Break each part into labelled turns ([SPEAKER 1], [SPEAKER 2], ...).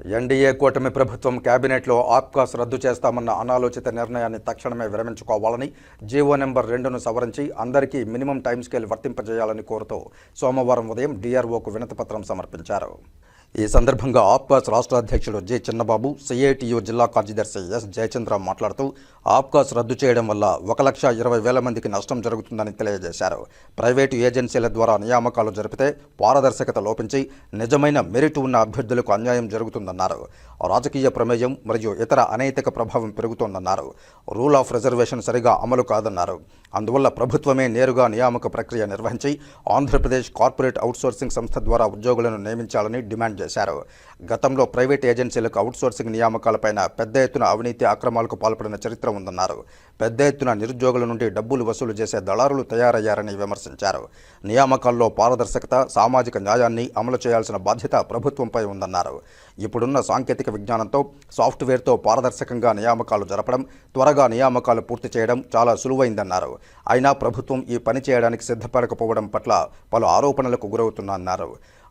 [SPEAKER 1] NDA కూటమి ప్రభుత్వం కేబినెట్లో ఆప్కాస్ రద్దు చేస్తామన్న అనాలోచిత నిర్ణయాన్ని తక్షణమే విరమించుకోవాలని జీవో నెంబర్ రెండును సవరించి అందరికీ మినిమం టైం స్కేల్ వర్తింపజేయాలని కోరుతూ సోమవారం ఉదయం డిఆర్ఓకు వినతిపత్రం సమర్పించారు. ఈ సందర్భంగా ఆప్కాస్ రాష్ట్ర అధ్యక్షుడు జె చిన్నబాబు సిఐటియు జిల్లా కార్యదర్శి ఎస్ జయచంద్ర మాట్లాడుతూ ఆప్కాస్ రద్దు చేయడం వల్ల ఒక లక్ష ఇరవై వేల మందికి నష్టం జరుగుతుందని తెలియజేశారు. ప్రైవేటు ఏజెన్సీల ద్వారా నియామకాలు జరిపితే పారదర్శకత లోపించి నిజమైన మెరిట్ ఉన్న అభ్యర్థులకు అన్యాయం జరుగుతుందన్నారు. రాజకీయ ప్రమేయం మరియు ఇతర అనైతిక ప్రభావం పెరుగుతోందన్నారు. రూల్ ఆఫ్ రిజర్వేషన్ సరిగా అమలు కాదన్నారు. అందువల్ల ప్రభుత్వమే నేరుగా నియామక ప్రక్రియ నిర్వహించి ఆంధ్రప్రదేశ్ కార్పొరేట్ అవుట్సోర్సింగ్ సంస్థ ద్వారా ఉద్యోగులను నియమించాలని డిమాండ్ చేశారు. గతంలో ప్రైవేట్ ఏజెన్సీలకు అవుట్సోర్సింగ్ నియామకాలపైన పెద్ద ఎత్తున అవినీతి అక్రమాలకు పాల్పడిన చరిత్ర ఉందన్నారు. పెద్ద ఎత్తున నిరుద్యోగుల నుండి డబ్బులు వసూలు చేసే దళారులు తయారయ్యారని విమర్శించారు. నియామకాల్లో పారదర్శకత సామాజిక న్యాయాన్ని అమలు చేయాల్సిన బాధ్యత ప్రభుత్వంపై ఉందన్నారు. ఇప్పుడున్న సాంకేతిక విజ్ఞానంతో సాఫ్ట్వేర్తో పారదర్శకంగా నియామకాలు జరపడం త్వరగా నియామకాలు పూర్తి చేయడం చాలా సులువైందన్నారు. అయినా ప్రభుత్వం ఈ పని చేయడానికి సిద్ధపడకపోవడం పట్ల పలు ఆరోపణలకు గురవుతున్నారు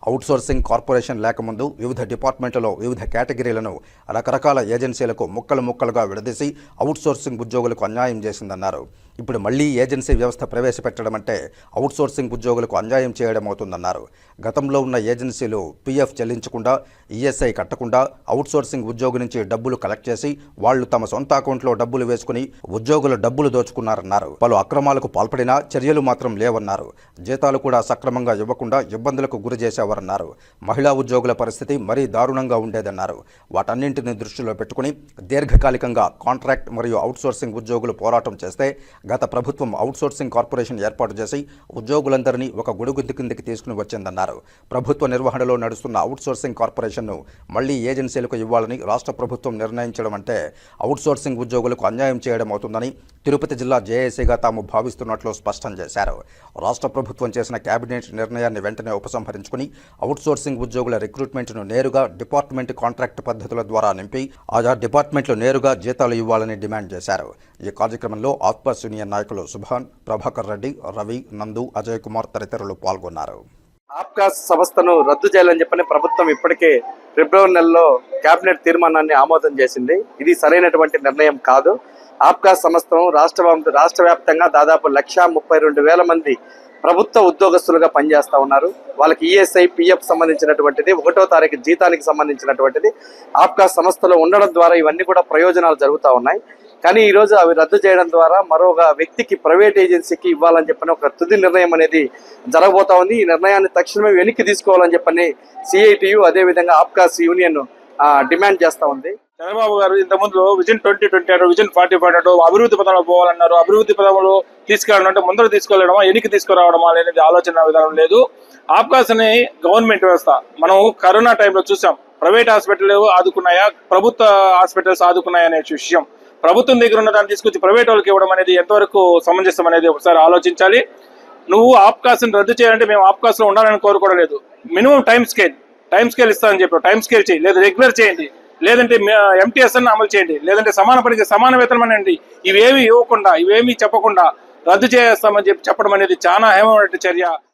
[SPEAKER 1] అవుట్సోర్సింగ్ కార్పొరేషన్ లేకముందు వివిధ డిపార్ట్మెంట్లలో వివిధ కేటగిరీలను రకరకాల ఏజెన్సీలకు ముక్కలు ముక్కలుగా విడదీసి అవుట్సోర్సింగ్ ఉద్యోగులకు అన్యాయం చేసిందన్నారు. ఇప్పుడు మళ్ళీ ఏజెన్సీ వ్యవస్థ ప్రవేశపెట్టడం అంటే అవుట్సోర్సింగ్ ఉద్యోగులకు అన్యాయం చేయడం అవుతుందన్నారు. గతంలో ఉన్న ఏజెన్సీలు పీఎఫ్ చెల్లించకుండా ఈఎస్ఐ కట్టకుండా అవుట్సోర్సింగ్ ఉద్యోగి నుంచి డబ్బులు కలెక్ట్ చేసి వాళ్ళు తమ సొంత అకౌంట్లో డబ్బులు వేసుకుని ఉద్యోగుల డబ్బులు దోచుకున్నారన్నారు. పలు అక్రమాలకు పాల్పడినా చర్యలు మాత్రం లేవన్నారు. జీతాలు కూడా సక్రమంగా ఇవ్వకుండా ఇబ్బందులకు గురి చేసేవారన్నారు మహిళా ఉద్యోగుల పరిస్థితి మరీ దారుణంగా ఉండేదన్నారు. వాటన్నింటిని దృష్టిలో పెట్టుకుని దీర్ఘకాలికంగా కాంట్రాక్ట్ మరియు అవుట్సోర్సింగ్ ఉద్యోగులు పోరాటం చేస్తే గత ప్రభుత్వం అవుట్సోర్సింగ్ కార్పొరేషన్ ఏర్పాటు చేసి ఉద్యోగులందరినీ ఒక గొడుగుద్ది కిందకి తీసుకుని వచ్చిందన్నారు. ప్రభుత్వ నిర్వహణలో నడుస్తున్న అవుట్సోర్సింగ్ కార్పొరేషన్ను మళ్ళీ ఏజెన్సీలకు ఇవ్వాలని రాష్ట్ర ప్రభుత్వం నిర్ణయించడం అంటే అవుట్సోర్సింగ్ ఉద్యోగులకు అన్యాయం చేయడం అవుతుందని తిరుపతి జిల్లా జేఏసీగా తాము భావిస్తున్నట్లు స్పష్టం చేశారు. రాష్ట్ర ప్రభుత్వం చేసిన కేబినెట్ నిర్ణయాన్ని వెంటనే ఉపసంహరించుకుని అవుట్సోర్సింగ్ ఉద్యోగుల రిక్రూట్మెంట్ను నేరుగా డిపార్ట్మెంట్ కాంట్రాక్ట్ పద్ధతుల ద్వారా నింపి ఆయా డిపార్ట్మెంట్లు నేరుగా జీతాలు ఇవ్వాలని డిమాండ్ చేశారు. ఈ కార్యక్రమంలో ఆత్మస్ యూనియన్ నాయకులు సుభాన్ ప్రభాకర్ రెడ్డి రవి నందు అజయ్ కుమార్ తదితరులు పాల్గొన్నారు.
[SPEAKER 2] ఆప్కాస్ సంస్థను రద్దు చేయాలని చెప్పని ప్రభుత్వం ఇప్పటికే ఫిబ్రవరి నెలలో కేబినెట్ తీర్మానాన్ని ఆమోదం చేసింది. ఇది సరైనటువంటి నిర్ణయం కాదు. ఆప్కాస్ సంస్థను రాష్ట్ర రాష్ట్ర వ్యాప్తంగా దాదాపు లక్ష ముప్పై రెండు వేల మంది ప్రభుత్వ ఉద్యోగస్తులుగా పనిచేస్తూ ఉన్నారు. వాళ్ళకి ఈఎస్ఐ పిఎఫ్ సంబంధించినటువంటిది ఒకటో తారీఖు జీతానికి సంబంధించినటువంటిది ఆప్కాస్ సంస్థలో ఉండడం ద్వారా ఇవన్నీ కూడా ప్రయోజనాలు జరుగుతూ ఉన్నాయి. కానీ ఈ రోజు అవి రద్దు చేయడం ద్వారా మరొక వ్యక్తికి ప్రైవేట్ ఏజెన్సీకి ఇవ్వాలని చెప్పని ఒక తుది నిర్ణయం అనేది జరగబోతా ఉంది. ఈ నిర్ణయాన్ని తక్షణమే వెనక్కి తీసుకోవాలని చెప్పని సిఐటియు అదేవిధంగా ఆప్కాస్ యూనియన్ డిమాండ్ చేస్తా ఉంది.
[SPEAKER 3] చంద్రబాబు గారు ఇంతకుముందు విజన్ ట్వంటీ ట్వంటీ అన్నారు విజన్ ఫార్టీ ఫైవ్ అన్నారు అభివృద్ధి పదంలో పోవాలన్నారు. అభివృద్ధి పదంలో తీసుకెళ్ళాలంటే ముందర తీసుకెళ్ళడమా ఎనికి తీసుకురావడమా అనేది ఆలోచన విధానం లేదు. ఆప్కాస్ గవర్నమెంట్ వ్యవస్థ. మనం కరోనా టైంలో చూసాం ప్రైవేట్ హాస్పిటల్ ఆదుకున్నాయా ప్రభుత్వ హాస్పిటల్స్ ఆదుకున్నాయా అనే విషయం. ప్రభుత్వం దగ్గర ఉన్న దాన్ని తీసుకొచ్చి ప్రైవేట్ వాళ్ళకి ఇవ్వడం అనేది ఎంతవరకు సమంజసం అనేది ఒకసారి ఆలోచించాలి. నువ్వు ఆప్కాస్ని రద్దు చేయాలంటే మేము ఆప్కాస్లో ఉండాలని కోరుకోవడం లేదు. Minimum time scale time scale ఇస్తానని చెప్పి టైం స్కేల్ చేయి లేదా రెగ్యులర్ చేయండి. లేదంటే ఎంటీఎస్ఎన్ అమలు చేయండి. లేదంటే సమాన పనికి సమాన వేతనం అనండి. ఇవేమి ఇవ్వకుండా ఇవేమి చెప్పకుండా రద్దు చేస్తామని చెప్పి చెప్పడం అనేది చాలా హేమమైన చర్య.